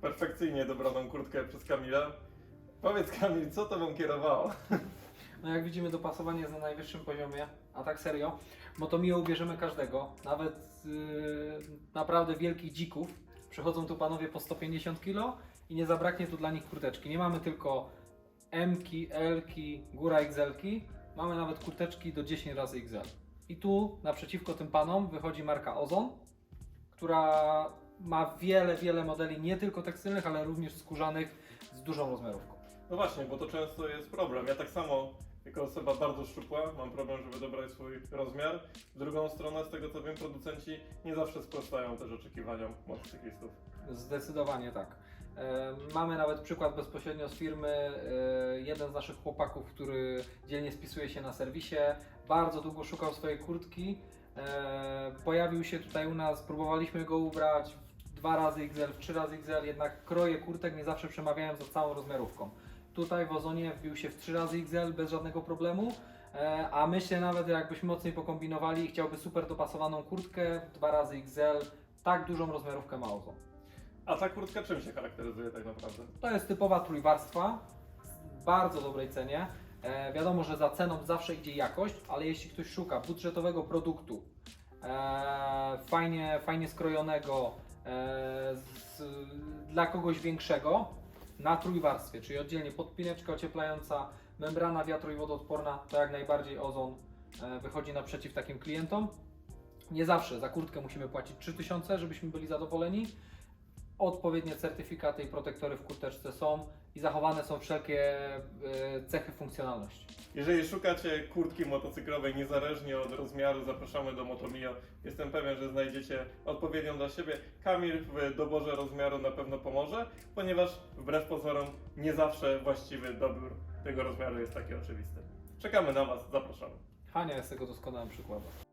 perfekcyjnie dobraną kurtkę przez Kamila. Powiedz Kamil, co to wam kierowało? No jak widzimy dopasowanie jest na najwyższym poziomie, a tak serio, bo to miło ubierzemy każdego, nawet yy, naprawdę wielkich dzików. Przychodzą tu panowie po 150 kg i nie zabraknie tu dla nich kurteczki. Nie mamy tylko M-ki, L-ki, góra XL-ki, mamy nawet kurteczki do 10 razy XL. I tu naprzeciwko tym panom wychodzi marka Ozon, która ma wiele, wiele modeli nie tylko tekstylnych, ale również skórzanych z dużą rozmiarówką. No właśnie, bo to często jest problem. Ja tak samo, jako osoba bardzo szczupła, mam problem, żeby dobrać swój rozmiar. W drugą stronę, z tego co wiem, producenci nie zawsze sprostają też oczekiwaniom motocyklistów. Zdecydowanie tak. E, Mamy nawet przykład bezpośrednio z firmy. E, Jeden z naszych chłopaków, który dzielnie spisuje się na serwisie, bardzo długo szukał swojej kurtki. E, Pojawił się tutaj u nas, próbowaliśmy go ubrać w dwa razy XL, w trzy razy XL, jednak kroje kurtek nie zawsze przemawiają za całą rozmiarówką. Tutaj w Ozonie wbił się w trzy razy XL bez żadnego problemu. E, A myślę nawet jakbyśmy mocniej pokombinowali i chciałby super dopasowaną kurtkę, dwa razy XL, tak dużą rozmiarówkę ma Ozon. A ta kurtka czym się charakteryzuje tak naprawdę? To jest typowa trójwarstwa w bardzo dobrej cenie. E, wiadomo, że za ceną zawsze idzie jakość, ale jeśli ktoś szuka budżetowego produktu, e, fajnie, fajnie skrojonego z, dla kogoś większego, na trójwarstwie, czyli oddzielnie podpineczka ocieplająca, membrana wiatro i wodoodporna, to jak najbardziej Ozon e, wychodzi naprzeciw takim klientom. Nie zawsze za kurtkę musimy płacić 3000, żebyśmy byli zadowoleni odpowiednie certyfikaty i protektory w kurteczce są i zachowane są wszelkie e, cechy funkcjonalności. Jeżeli szukacie kurtki motocyklowej niezależnie od rozmiaru, zapraszamy do Motomio. Jestem pewien, że znajdziecie odpowiednią dla siebie. Kamil w doborze rozmiaru na pewno pomoże, ponieważ wbrew pozorom nie zawsze właściwy dobór tego rozmiaru jest taki oczywisty. Czekamy na Was, zapraszamy. Hania jest tego doskonałym przykładem.